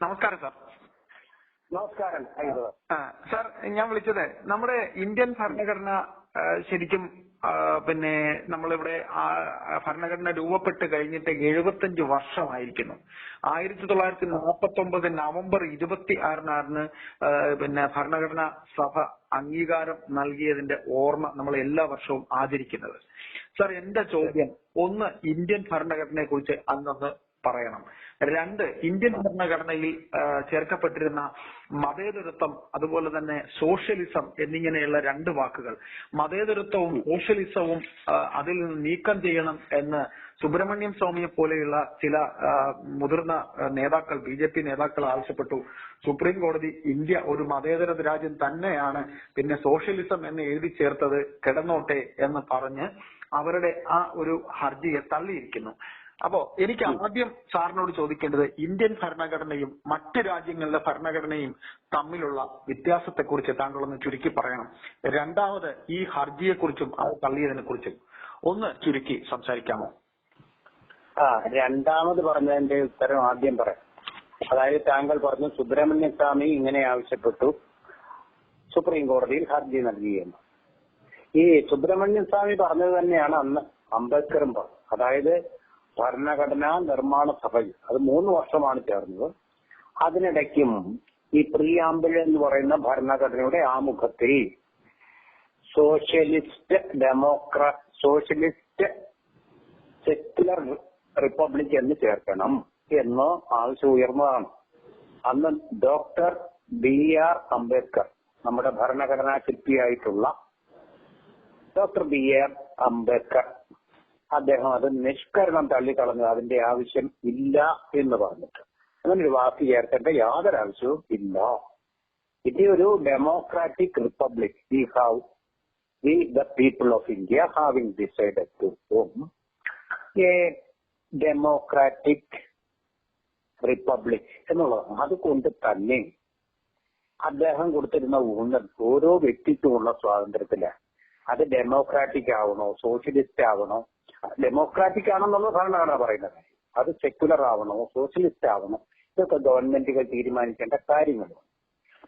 നമസ്കാരം സാർ. നമസ്കാരം. സാർ ഞാൻ വിളിച്ചത് നമ്മുടെ ഇന്ത്യൻ ഭരണഘടന ശരിക്കും പിന്നെ നമ്മളിവിടെ ഭരണഘടന രൂപപ്പെട്ട് കഴിഞ്ഞിട്ട് എഴുപത്തഞ്ച് വർഷമായിരിക്കുന്നു. ആയിരത്തി തൊള്ളായിരത്തി നാൽപ്പത്തി ഒമ്പത് നവംബർ ഇരുപത്തി ആറിനാണ് പിന്നെ ഭരണഘടന സഭ അംഗീകാരം നൽകിയതിന്റെ ഓർമ്മ നമ്മൾ എല്ലാ വർഷവും ആചരിക്കുന്നത് സാർ എന്റെ ചോദ്യം ഒന്ന് ഇന്ത്യൻ ഭരണഘടനയെ കുറിച്ച് അന്നൊന്ന് പറയണം. രണ്ട് ഇന്ത്യൻ ഭരണഘടനയിൽ ചേർക്കപ്പെട്ടിരുന്ന മതേതരത്വം അതുപോലെ തന്നെ സോഷ്യലിസം എന്നിങ്ങനെയുള്ള രണ്ട് വാക്കുകൾ. മതേതരത്വവും സോഷ്യലിസവും അതിൽ നിന്ന് നീക്കം ചെയ്യണം എന്ന് സുബ്രഹ്മണ്യം സ്വാമിയെ പോലെയുള്ള ചില മുതിർന്ന നേതാക്കൾ ബി ജെ പി നേതാക്കൾ ആവശ്യപ്പെട്ടു. സുപ്രീം കോടതി ഇന്ത്യ ഒരു മതേതര രാജ്യം തന്നെയാണ് പിന്നെ സോഷ്യലിസം എന്ന് എഴുതി ചേർത്തത് കിടന്നോട്ടെ എന്ന് പറഞ്ഞ് അവരുടെ ആ ഒരു ഹർജിയെ തള്ളിയിരിക്കുന്നു. അപ്പോ എനിക്ക് ആദ്യം സാറിനോട് ചോദിക്കേണ്ടത് ഇന്ത്യൻ ഭരണഘടനയും മറ്റു രാജ്യങ്ങളിലെ ഭരണഘടനയും തമ്മിലുള്ള വ്യത്യാസത്തെക്കുറിച്ച് താങ്കളൊന്ന് ചുരുക്കി പറയണം. രണ്ടാമത് ഈ ഹർജിയെക്കുറിച്ചും അത് തള്ളിയതിനെ കുറിച്ചും ഒന്ന് ചുരുക്കി സംസാരിക്കാമോ? ആ രണ്ടാമത് പറഞ്ഞതിന്റെ ഉത്തരം ആദ്യം പറയാം. അതായത് താങ്കൾ പറഞ്ഞു സുബ്രഹ്മണ്യ സ്വാമി ഇങ്ങനെ ആവശ്യപ്പെട്ടു. സുപ്രീം കോടതിയിൽ ഹർജി നൽകിയെന്ന് ഈ സുബ്രഹ്മണ്യ സ്വാമി പറഞ്ഞത് തന്നെയാണ് അന്ന് അംബേദ്കറും പറഞ്ഞത് അതായത് ഭരണഘടനാ നിർമ്മാണ സഭയിൽ അത് മൂന്ന് വർഷമാണ് ചേർന്നത്. അതിനിടയ്ക്കും ഈ പ്രിയാമ്പിൾ എന്ന് പറയുന്ന ഭരണഘടനയുടെ ആമുഖത്തിൽ സോഷ്യലിസ്റ്റ് ഡെമോക്രാ സോഷ്യലിസ്റ്റ് സെക്യുലർ റിപ്പബ്ലിക് എന്ന് ചേർക്കണം എന്ന് ആവശ്യം ഉയർന്നതാണ്. അന്ന് ഡോക്ടർ ബി ആർ അംബേദ്കർ നമ്മുടെ ഭരണഘടനാ ശില്പിയായിട്ടുള്ള ഡോക്ടർ ബി ആർ അംബേദ്കർ അദ്ദേഹം അത് നിഷ്കരണം തള്ളിക്കളഞ്ഞു അതിന്റെ ആവശ്യം ഇല്ല എന്ന് പറഞ്ഞിട്ട്. അങ്ങനെ ഒരു വാക്ക് ചേർക്കേണ്ട യാതൊരു ആവശ്യവും ഇല്ല. ഇത് ഒരു democratic republic we have we the people of India having decided to form a democratic republic എന്നുള്ളതാണ്. അതുകൊണ്ട് തന്നെ അദ്ദേഹം കൊടുത്തിരുന്ന ഊന്നൽ ഓരോ വ്യക്തിത്വമുള്ള സ്വാതന്ത്ര്യത്തിലാണ്. അത് ഡെമോക്രാറ്റിക് ആവണോ സോഷ്യലിസ്റ്റ് ആവണോ ഡെമോക്രാറ്റിക് ആണെന്നുള്ള ഭരണഘടന പറയുന്നത്. അത് സെക്യുലർ ആവണോ സോഷ്യലിസ്റ്റ് ആവണോ ഇതൊക്കെ ഗവൺമെന്റുകൾ തീരുമാനിക്കേണ്ട കാര്യങ്ങളാണ്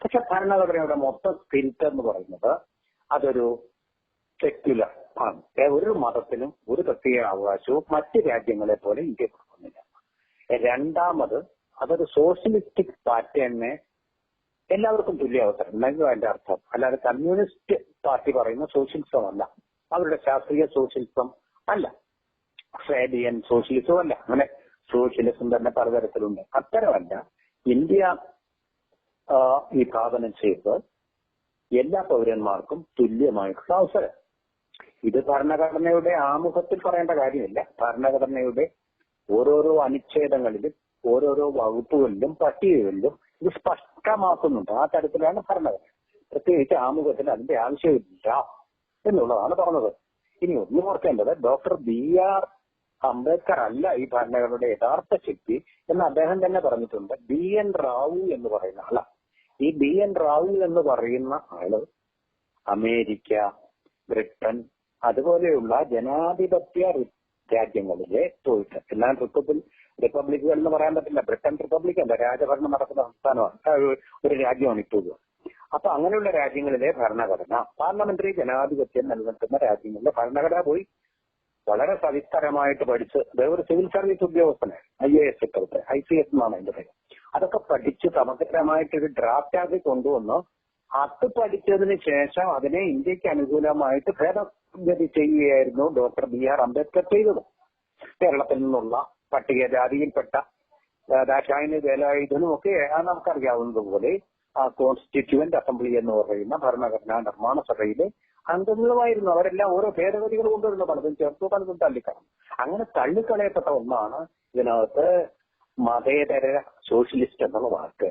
പക്ഷെ ഭരണഘടനയുടെ മൊത്തം സ്പിരിറ്റ് എന്ന് പറയുന്നത് അതൊരു സെക്യുലർ ആണ്. ഒരു മതത്തിനും ഒരു പ്രത്യേക അവകാശവും മറ്റ് രാജ്യങ്ങളെ പോലെ ഇന്ത്യ കൊടുക്കുന്നില്ല. രണ്ടാമത് അതൊരു സോഷ്യലിസ്റ്റിക് പാറ്റേണിനെ എല്ലാവർക്കും തുല്യ അവസരം. എന്നായിരുന്നു അതിന്റെ അർത്ഥം? അല്ലാതെ കമ്മ്യൂണിസ്റ്റ് പാർട്ടി പറയുന്ന സോഷ്യലിസം അല്ല. അവരുടെ ശാസ്ത്രീയ സോഷ്യലിസം അല്ല. ഫേഡിയൻ സോഷ്യലിസവും അല്ല. അങ്ങനെ സോഷ്യലിസം തന്നെ പലതരത്തിലുണ്ട്. അത്തരമല്ല ഇന്ത്യ വിഭാവനം ചെയ്ത് എല്ലാ പൗരന്മാർക്കും തുല്യമായിട്ടുള്ള അവസരം. ഇത് ഭരണഘടനയുടെ ആമുഖത്തിൽ പറയേണ്ട കാര്യമില്ല. ഭരണഘടനയുടെ ഓരോരോ അനുച്ഛേദങ്ങളിലും ഓരോരോ വകുപ്പുകളിലും പട്ടികകളിലും ഇത് സ്പഷ്ടമാക്കുന്നുണ്ട്. ആ തരത്തിലാണ് ഭരണഘടന. പ്രത്യേകിച്ച് ആമുഖത്തിന് അതിന്റെ ആവശ്യമില്ല എന്നുള്ളതാണ് പറഞ്ഞത്. ഇനി ഒന്നും ഓർക്കേണ്ടത് ഡോക്ടർ ബി ആർ അംബേദ്കർ അല്ല ഈ ഭരണഘടനയുടെ യഥാർത്ഥ ശക്തി എന്ന് അദ്ദേഹം തന്നെ പറഞ്ഞിട്ടുണ്ട്. ബി എൻ റാവു എന്ന് പറയുന്ന ആളാ ഈ ബി എൻ റാവു എന്ന് പറയുന്ന ആൾ അമേരിക്ക ബ്രിട്ടൻ അതുപോലെയുള്ള ജനാധിപത്യ രാജ്യങ്ങളിലെ പോയിട്ട് എല്ലാം റിപ്പബ്ലിക് റിപ്പബ്ലിക്കുകൾ എന്ന് പറയാൻ പറ്റില്ല. ബ്രിട്ടൻ റിപ്പബ്ലിക് അല്ല രാജഭരണം നടക്കുന്ന സംസ്ഥാനമാണ്. ഒരു രാജ്യമാണ് ഇപ്പോഴും. അപ്പൊ അങ്ങനെയുള്ള രാജ്യങ്ങളിലെ ഭരണഘടന. പാർലമെന്ററി ജനാധിപത്യം നിലനിൽക്കുന്ന രാജ്യങ്ങളിലെ ഭരണഘടന പോയി വളരെ സവിസ്തരമായിട്ട് പഠിച്ച് അദ്ദേഹം ഒരു സിവിൽ സർവീസ് ഉദ്യോഗസ്ഥനെ ഐ എ എസ് ഇപ്പോഴത്തെ ഐ സി എസ് എന്നാണ് അതിന്റെ പേര്. അതൊക്കെ പഠിച്ച് സമഗ്രമായിട്ട് ഒരു ഡ്രാഫ്റ്റ് ആക്കി കൊണ്ടുവന്ന് അത് പഠിച്ചതിന് ശേഷം അതിനെ ഇന്ത്യയ്ക്ക് അനുകൂലമായിട്ട് ഭേദഗതി ചെയ്യുകയായിരുന്നു ഡോക്ടർ ബി ആർ അംബേദ്കർ ചെയ്തത്. കേരളത്തിൽ നിന്നുള്ള പട്ടികജാതിയിൽപ്പെട്ട ദാക്ഷായണി വേലായുധനും ഒക്കെ നമുക്കറിയാവുന്നതുപോലെ കോൺസ്റ്റിറ്റ്യൂവന്റ് അസംബ്ലി എന്ന് പറയുന്ന ഭരണഘടനാ നിർമ്മാണ സഭയിലെ അംഗങ്ങളുമായിരുന്നു. അവരെല്ലാം ഓരോ ഭേദഗതികൾ കൊണ്ടുവരുന്നു പലതും ചേർത്തു പലതും തള്ളിക്കളഞ്ഞു. അങ്ങനെ തള്ളിക്കളയപ്പെട്ട ഒന്നാണ് ഇതിനകത്ത് മതേതര സോഷ്യലിസ്റ്റ് എന്നുള്ള വാക്ക്.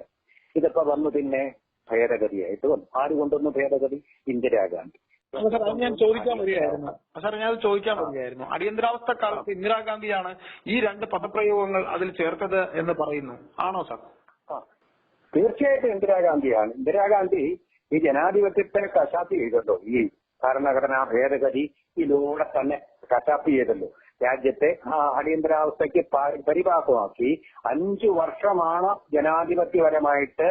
ഇതിപ്പോ വന്നു പിന്നെ ഭേദഗതിയായിട്ട് വന്നു. ആര് കൊണ്ടുവന്നു ഭേദഗതി? ഇന്ദിരാഗാന്ധി സാർ അത് ഞാൻ ചോദിക്കാൻ വരികയായിരുന്നു സാർ ഞാൻ അത് ചോദിക്കാൻ വരികയായിരുന്നു അടിയന്തരാവസ്ഥ കാലത്ത് ഇന്ദിരാഗാന്ധിയാണ് ഈ രണ്ട് പദപ്രയോഗങ്ങൾ അതിൽ ചേർത്തത് എന്ന് പറയുന്നു. ആണോ സാർ. തീർച്ചയായിട്ടും ഇന്ദിരാഗാന്ധിയാണ്. ഇന്ദിരാഗാന്ധി ഈ ജനാധിപത്യത്തെ കശാപ്പ് ചെയ്തല്ലോ. ഈ ഭരണഘടനാ ഭേദഗതി ഇതിലൂടെ തന്നെ കശാപ്പ് ചെയ്തല്ലോ. രാജ്യത്തെ ആ അടിയന്തരാവസ്ഥയ്ക്ക് പരിഭാഗമാക്കി അഞ്ചു വർഷമാണ് ജനാധിപത്യപരമായിട്ട്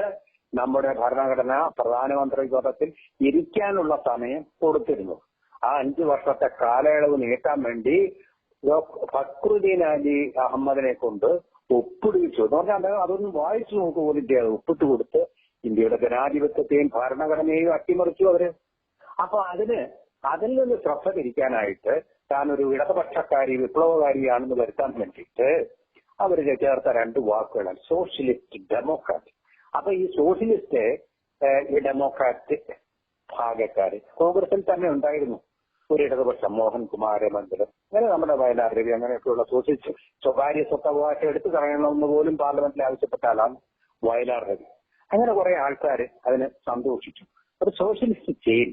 നമ്മുടെ ഭരണഘടന പ്രധാനമന്ത്രി പദത്തിൽ ഇരിക്കാനുള്ള സമയം കൊടുത്തിരുന്നു. ആ അഞ്ചു വർഷത്തെ കാലയളവ് നീട്ടാൻ വേണ്ടി ഫക്രുദ്ദീൻ അലി അഹമ്മദിനെ കൊണ്ട് ഒപ്പിടിച്ചു എന്ന് പറഞ്ഞാൽ അദ്ദേഹം അതൊന്നും വായിച്ചു നോക്കുക പോലും ചെയ്യാതെ ഒപ്പിട്ട് കൊടുത്ത് ഇന്ത്യയുടെ ജനാധിപത്യത്തെയും ഭരണഘടനയെയും അട്ടിമറിച്ചു അവർ. അപ്പൊ അതിന് അതിൽ നിന്ന് ശ്രദ്ധ തിരിക്കാനായിട്ട് താൻ ഒരു ഇടതുപക്ഷക്കാരി വിപ്ലവകാരിയാണെന്ന് വരുത്താൻ വേണ്ടിയിട്ട് അവർ ചേർത്ത രണ്ട് വാക്കുകളാണ്. Socialist democrat. അപ്പൊ ഈ സോഷ്യലിസ്റ്റ് ഈ ഡെമോക്രാറ്റ് ഭാഗക്കാര് കോൺഗ്രസിൽ തന്നെ ഉണ്ടായിരുന്നു. ഒരു ഇടതുപക്ഷം മോഹൻകുമാര മന്ദിരം അങ്ങനെ നമ്മുടെ വയലാർ രവി അങ്ങനെയൊക്കെയുള്ള സൂക്ഷിച്ച് സ്വകാര്യ സ്വത്തവകാശം എടുത്തു കളയണമെന്ന് പോലും പാർലമെന്റിൽ ആവശ്യപ്പെട്ടാലാണ് ആളാണ് രവി അങ്ങനെ കുറെ ആൾക്കാർ അതിന് സന്തോഷിച്ചു. ഒരു സോഷ്യലിസ്റ്റ് ചെയിൻ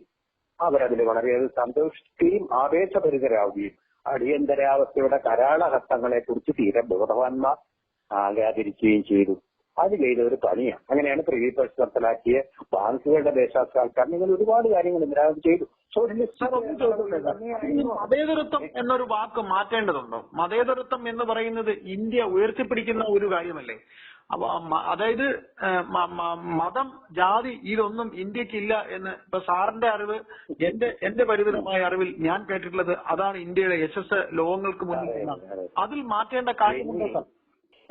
അവരതിൽ വളരെയധികം സന്തോഷിക്കുകയും ആവേശഭരിതരാവുകയും അടിയന്തരാവസ്ഥയുടെ കരാളഘട്ടങ്ങളെ കുറിച്ച് തീരെ ബോധവാന്മാർ ആകാതിരിക്കുകയും ചെയ്തു. അത് ചെയ്ത ഒരു പണിയാണ് അങ്ങനെയാണ് പ്രീതി നടപ്പിലാക്കിയ ബാങ്കുകളുടെ ദേശാസ്കാൽക്കാരൻ ഇങ്ങനെ ഒരുപാട് കാര്യങ്ങൾ ഇന്ദിരാഗാന്ധി ചെയ്തു. മതേതരത്വം എന്നൊരു വാക്ക് മാറ്റേണ്ടതുണ്ടോ? മതേതരത്വം എന്ന് പറയുന്നത് ഇന്ത്യ ഉയർത്തിപ്പിടിക്കുന്ന ഒരു കാര്യമല്ലേ? അപ്പൊ അതായത് മതം ജാതി ഇതൊന്നും ഇന്ത്യക്കില്ല എന്ന് ഇപ്പൊ സാറിന്റെ അറിവ് എന്റെ എന്റെ പരിമിതമായ അറിവിൽ ഞാൻ കേട്ടിട്ടുള്ളത് അതാണ് ഇന്ത്യയുടെ യശസ് ലോകങ്ങൾക്ക് മുന്നിൽ. അതിൽ മാറ്റേണ്ട കാര്യമുണ്ടോ സാർ?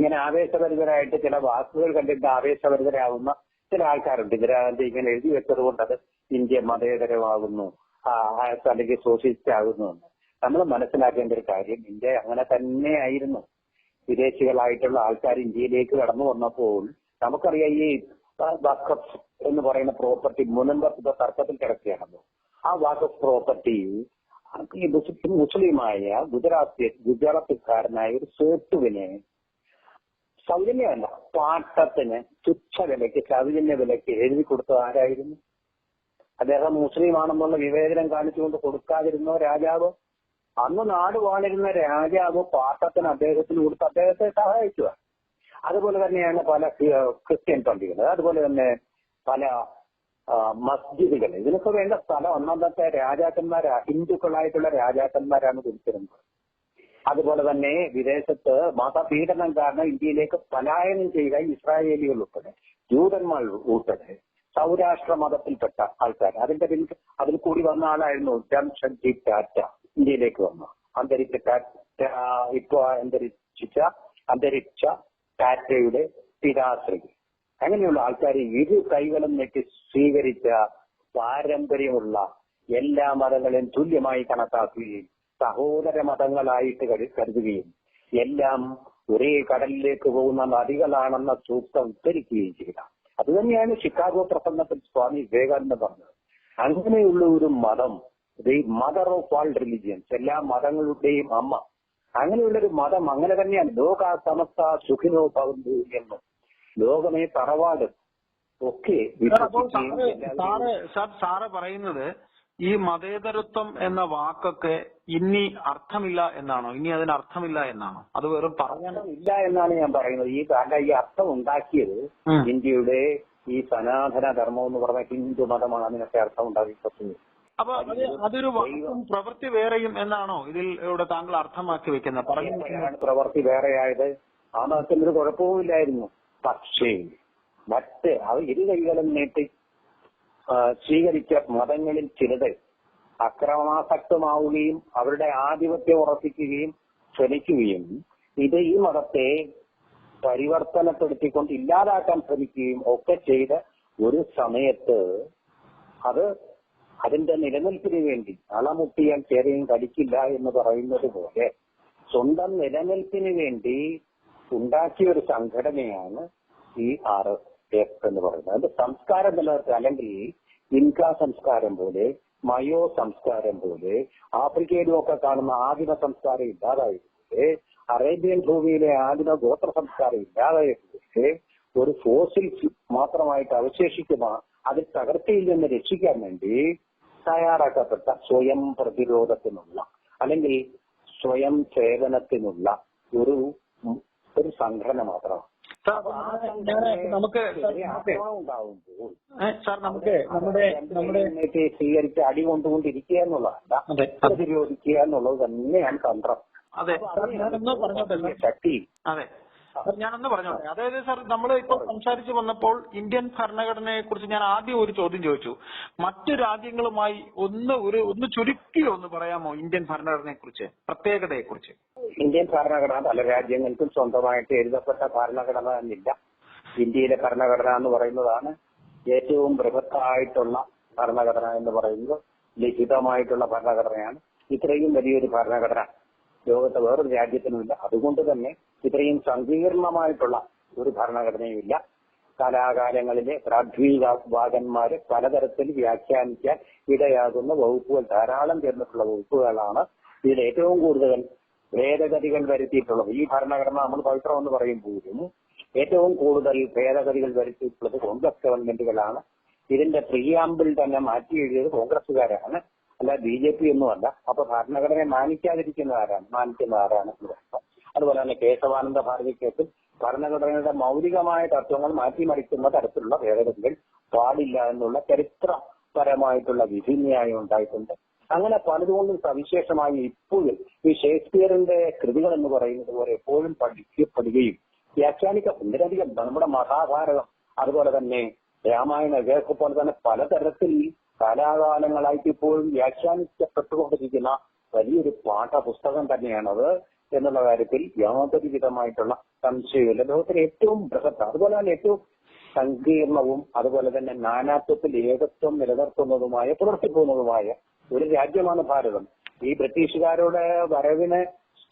ഇങ്ങനെ ആവേശഭരിതരായിട്ട് ചില വാക്കുകൾ കണ്ടിട്ട് ആവേശഭരിതരാകുന്ന ചില ആൾക്കാരുണ്ട്. ഇന്ദിരാഗാന്ധി ഇങ്ങനെ എഴുതി വെച്ചത് കൊണ്ട് അത് ഇന്ത്യ മതേതരമാകുന്നു അല്ലെങ്കിൽ സോഷ്യലിസ്റ്റ് ആകുന്നു നമ്മൾ മനസ്സിലാക്കേണ്ട ഒരു കാര്യം ഇന്ത്യ അങ്ങനെ തന്നെ ആയിരുന്നു വിദേശികളായിട്ടുള്ള ആൾക്കാർ ഇന്ത്യയിലേക്ക് കടന്നു വന്നപ്പോൾ നമുക്കറിയാം ഈ വാക്കഫ് എന്ന് പറയുന്ന പ്രോപ്പർട്ടി മുനമ്പത്ത് ഇപ്പൊ തർക്കത്തിൽ കിടക്കുകയാണല്ലോ. ആ വാക്കഫ് പ്രോപ്പർട്ടി ഈ മുസ്ലിം മുസ്ലിമായ ഗുജറാത്തി ഗുജറാത്തിക്കാരനായ ഒരു സേട്ടുവിനെ സൗജന്യമല്ല പാട്ടത്തിന് തുച്ഛ വിലയ്ക്ക് സൗജന്യ വിലയ്ക്ക് എഴുതി കൊടുത്തത് ആരായിരുന്നു? അദ്ദേഹം മുസ്ലിമാണെന്നുള്ള വിവേചനം കാണിച്ചുകൊണ്ട് കൊടുക്കാതിരുന്ന രാജാവ്? അന്ന് നാട് വാണിരുന്ന രാജാവ് പാട്ടത്തിന് അദ്ദേഹത്തിന് കൊടുത്ത് അദ്ദേഹത്തെ സഹായിച്ചു അതുപോലെ തന്നെയാണ് പല ക്രിസ്ത്യൻ പള്ളികൾ അതുപോലെ തന്നെ പല മസ്ജിദുകൾ. ഇതിനൊക്കെ വേണ്ട സ്ഥലം ഒന്നാമത്തെ രാജാക്കന്മാരാ ഹിന്ദുക്കളായിട്ടുള്ള രാജാക്കന്മാരാണ് കൊടുത്തിരുന്നത് അതുപോലെ തന്നെ വിദേശത്ത് മതപീഡനം കാരണം ഇന്ത്യയിലേക്ക് പലായനം ചെയ്ത ഇസ്രായേലികൾ ഉൾപ്പെടെ ജൂതന്മാർ ഉൾപ്പെടെ സൗരാഷ്ട്ര മതത്തിൽപ്പെട്ട ആൾക്കാർ. അതിന്റെ പിൻ അതിൽ കൂടി വന്ന ആളായിരുന്നു ജംഷഡ്ജി ടാറ്റ. ഇന്ത്യയിലേക്ക് വന്നു. അന്തരിച്ച ടാറ്റ ഇപ്പൊ അന്തരിച്ച അന്തരിച്ച ടാറ്റയുടെ പിതാശ്രീ. അങ്ങനെയുള്ള ആൾക്കാർ ഇരു കൈകളും നെറ്റി സ്വീകരിച്ച പാരമ്പര്യമുള്ള എല്ലാ മതങ്ങളെയും തുല്യമായി കണക്കാക്കുകയും സഹോദര മതങ്ങളായിട്ട് കരു- കരുതുകയും എല്ലാം ഒരേ കടലിലേക്ക് പോകുന്ന നദികളാണെന്ന സൂക്തം ഉദ്ധരിക്കുകയും ചെയ്ത. അത് തന്നെയാണ് ഷിക്കാഗോ പ്രസംഗത്തിൽ സ്വാമി വിവേകാനന്ദ പറഞ്ഞത്. അങ്ങനെയുള്ള ഒരു മതം the mother of all religions എല്ലാ മതങ്ങളുടെയും അമ്മ അങ്ങനെയുള്ളൊരു മതം അങ്ങനെ തന്നെയാണ്. ലോക സമസ്ത സുഖിനോ ഭവന്തു എന്നും ലോകമേ തറവാട് ഒക്കെ സാറ് സാറ് പറയുന്നത് ഈ മതേതരത്വം എന്ന വാക്കൊക്കെ ഇനി അർത്ഥമില്ല എന്നാണോ? ഇനി അതിന് അർത്ഥമില്ല എന്നാണോ? അത് വെറും പറയാനില്ല എന്നാണ് ഞാൻ പറയുന്നത്. ഈ കാരണം ഈ അർത്ഥം ഉണ്ടാക്കിയത് ഇന്ത്യയുടെ ഈ സനാതന ധർമ്മം എന്ന് പറഞ്ഞ ഹിന്ദു മതമാണ്. അതിനൊക്കെ അർത്ഥം ഉണ്ടാക്കിയിട്ടുള്ളത് അപ്പൊ അതൊരു വാക്കും പ്രവൃത്തി വേറെയും എന്നാണോ ഇതിൽ ഇവിടെ താങ്കൾ അർത്ഥമാക്കി വെക്കുന്നത്? പറഞ്ഞു പ്രവൃത്തി വേറെയായത്. ആ മതത്തിന് ഒരു കുഴപ്പവും ഇല്ലായിരുന്നു. പക്ഷേ മറ്റ് അവ ഇരു കൈകളും നീട്ടി സ്വീകരിച്ച മതങ്ങളിൽ ചിലത് അക്രമാസക്തമാവുകയും അവരുടെ ആധിപത്യം ഉറപ്പിക്കുകയും ശ്രമിക്കുകയും ഇത് ഈ മതത്തെ പരിവർത്തനപ്പെടുത്തിക്കൊണ്ട് ഇല്ലാതാക്കാൻ ശ്രമിക്കുകയും ഒക്കെ ചെയ്ത ഒരു സമയത്ത് അത് അതിന്റെ നിലനിൽപ്പിന് വേണ്ടി അളമുട്ടിയാൽ ചേരയും കടിക്കില്ല എന്ന് പറയുന്നത് പോലെ സ്വന്തം നിലനിൽപ്പിന് വേണ്ടി ഉണ്ടാക്കിയ ഒരു സംഘടനയാണ് ഈ ആർ എസ് എന്ന് പറയുന്നത്. അതിന്റെ സംസ്കാരം നിലനിർത്തുക. അല്ലെങ്കിൽ ഇൻകാ സംസ്കാരം പോലെ മയോ സംസ്കാരം പോലെ ആഫ്രിക്കയിലും ഒക്കെ കാണുന്ന ആദിമ സംസ്കാരം ഇല്ലാതായതുപോലെ അറേബ്യൻ ഭൂമിയിലെ ആദിമ ഗോത്ര സംസ്കാരം ഇല്ലാതായതുപോലെ ഒരു ഫോസിൽ മാത്രമായിട്ട് അവശേഷിക്കുന്ന അത് തകർച്ചയിൽ നിന്ന് രക്ഷിക്കാൻ വേണ്ടി തയ്യാറാക്കപ്പെട്ട സ്വയം പ്രതിരോധത്തിനുള്ള അല്ലെങ്കിൽ സ്വയം സേവനത്തിനുള്ള ഒരു ഒരു സംഘടന മാത്രമാണ്. സാർ, നമുക്ക് സാർ, നമുക്ക് നമ്മുടെ നമ്മുടെ സ്വീകരിച്ച് അടി കൊണ്ടുകൊണ്ടിരിക്കുക എന്നുള്ളതല്ല അതെ പ്രതിരോധിക്കുക എന്നുള്ളത് തന്നെയാണ് തന്ത്രം. അതെ ശക്തി അതെ. സാർ ഞാനൊന്ന് പറഞ്ഞോട്ടെ. അതായത് സാർ നമ്മൾ ഇപ്പോൾ സംസാരിച്ചു വന്നപ്പോൾ ഇന്ത്യൻ ഭരണഘടനയെ കുറിച്ച് ഞാൻ ആദ്യം ഒരു ചോദ്യം ചോദിച്ചു. മറ്റു രാജ്യങ്ങളുമായി ഒന്ന് ഒരു ഒന്ന് ചുരുക്കി ഒന്ന് പറയാമോ ഇന്ത്യൻ ഭരണഘടനയെ കുറിച്ച് പ്രത്യേകതയെ കുറിച്ച് ഇന്ത്യൻ ഭരണഘടന പല രാജ്യങ്ങൾക്കും സ്വന്തമായിട്ട് എഴുതപ്പെട്ട ഭരണഘടന എന്നില്ല. ഇന്ത്യയിലെ ഭരണഘടന എന്ന് പറയുന്നതാണ് ഏറ്റവും ബൃഹത്തായിട്ടുള്ള ഭരണഘടന എന്ന് പറയുന്നത് ലിഖിതമായിട്ടുള്ള ഭരണഘടനയാണ്. ഇത്രയും വലിയൊരു ഭരണഘടന. ലോകത്തെ വേറൊരു രാജ്യത്തിനുമില്ല. അതുകൊണ്ട് തന്നെ ഇത്രയും സങ്കീർണമായിട്ടുള്ള ഒരു ഭരണഘടനയുമില്ല. കാലാകാലങ്ങളിലെ പ്രാഥമികവാദന്മാര് പലതരത്തിൽ വ്യാഖ്യാനിക്കാൻ ഇടയാകുന്ന വകുപ്പുകൾ ധാരാളം ചേർന്നിട്ടുള്ള വകുപ്പുകളാണ് ഇതിൽ ഏറ്റവും കൂടുതൽ ഭേദഗതികൾ വരുത്തിയിട്ടുള്ളത്. ഈ ഭരണഘടന നമ്മൾ പവിത്രം എന്ന് പറയുമ്പോഴും ഏറ്റവും കൂടുതൽ ഭേദഗതികൾ വരുത്തിയിട്ടുള്ളത് കോൺഗ്രസ് ഗവൺമെന്റുകളാണ്. ഇതിന്റെ പ്രിയാമ്പിൾ തന്നെ മാറ്റി എഴുതിയത് കോൺഗ്രസുകാരാണ് അല്ല ബി ജെ പി ഒന്നുമല്ല. അപ്പൊ ഭരണഘടനയെ മാനിക്കാതിരിക്കുന്ന ആരാണ് മാനിക്കുന്ന ആരാണ് അതുപോലെ തന്നെ കേശവാനന്ദ ഭാരതി കേസിൽ ഭരണഘടനയുടെ മൗലികമായ തത്വങ്ങൾ മാറ്റിമറിക്കുന്ന തരത്തിലുള്ള ഭേദഗതികൾ പാടില്ല എന്നുള്ള ചരിത്രപരമായിട്ടുള്ള വിധിന്യായം ഉണ്ടായിട്ടുണ്ട്. അങ്ങനെ പലതുകൊണ്ടും സവിശേഷമായി ഇപ്പോഴും ഈ ഷേക്സ്പിയറിന്റെ കൃതികൾ എന്ന് പറയുന്നത് പോലെ എപ്പോഴും പഠിക്കപ്പെടുകയും വ്യാഖ്യാനിക്ക ഒന്നിലധികം നമ്മുടെ മഹാഭാരതം അതുപോലെ തന്നെ രാമായണ ഇവയൊക്കെ പോലെ തന്നെ പലതരത്തിൽ കാലാകാലങ്ങളായിട്ട് ഇപ്പോഴും വ്യാഖ്യാനിക്കപ്പെട്ടുകൊണ്ടിരിക്കുന്ന വലിയൊരു പാഠപുസ്തകം തന്നെയാണത് എന്നുള്ള കാര്യത്തിൽ യാതൊരു വിധമായിട്ടുള്ള സംശയമില്ല ലോകത്തിലെ ഏറ്റവും ബൃഹത്ത് അതുപോലെ തന്നെ ഏറ്റവും സങ്കീർണവും അതുപോലെ തന്നെ നാനാത്വത്തിൽ ഏകത്വം നിലനിർത്തുന്നതുമായ പുലർത്തിപ്പോകുന്നതുമായ ഒരു രാജ്യമാണ് ഭാരതം. ഈ ബ്രിട്ടീഷുകാരുടെ വരവിന്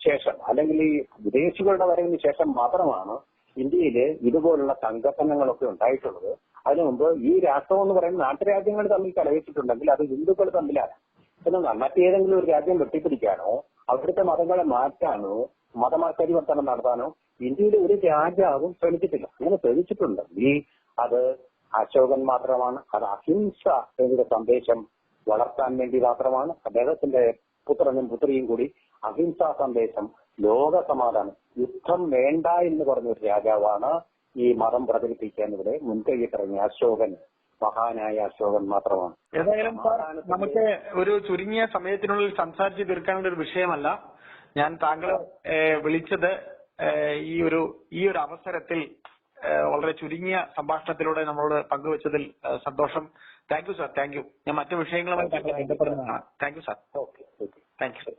ശേഷം അല്ലെങ്കിൽ ഈ വിദേശികളുടെ വരവിന് ശേഷം മാത്രമാണ് ഇന്ത്യയിൽ ഇതുപോലുള്ള സംഘട്ടനങ്ങളൊക്കെ ഉണ്ടായിട്ടുള്ളത് അതിനു മുമ്പ് ഈ രാഷ്ട്രം എന്ന് പറയുന്ന നാട്ടുരാജ്യങ്ങൾ തമ്മിൽ കലഹിച്ചിട്ടുണ്ടെങ്കിൽ അത് ഹിന്ദുക്കൾ തമ്മിലാണ്. എന്നാൽ മറ്റേതെങ്കിലും ഒരു രാജ്യം വെട്ടിപ്പിടിക്കാനോ അവിടുത്തെ മതങ്ങളെ മാറ്റാനോ മതപരിവർത്തനം നടത്താനോ ഇന്ത്യയിലെ ഒരു രാജാവും ശ്രമിച്ചിട്ടില്ല. അങ്ങനെ ശ്രമിച്ചിട്ടുണ്ടെങ്കിൽ അത് അശോകൻ മാത്രമാണ് അത് അഹിംസ എന്നൊരു സന്ദേശം വളർത്താൻ വേണ്ടി മാത്രമാണ്. അദ്ദേഹത്തിന്റെ പുത്രനും പുത്രിയും കൂടി അഹിംസാ സന്ദേശം ലോക സമാധാനം യുദ്ധം വേണ്ട എന്ന് പറഞ്ഞ ഒരു രാജാവാണ് ഈ മതം പ്രചരിപ്പിക്കാൻ ഇവിടെ മുൻകൈയിട്ടിറങ്ങിയ അശോകൻ മഹാനായ അശോകൻ മാത്രമാണ്. ഏതായാലും നമുക്ക് ഒരു ചുരുങ്ങിയ സമയത്തിനുള്ളിൽ സംസാരിച്ച് തീർക്കാനുള്ള ഒരു വിഷയമല്ല. ഞാൻ താങ്കളെ വിളിച്ചത് ഈ ഒരു ഈ ഒരു അവസരത്തിൽ വളരെ ചുരുങ്ങിയ സംഭാഷണത്തിലൂടെ നമ്മളോട് പങ്കുവച്ചതിൽ സന്തോഷം. Thank you sir thank you. ഞാൻ മറ്റു വിഷയങ്ങളുമായി താങ്കളെ ബന്ധപ്പെടുന്നതാണ്. Thank you sir. Thank you.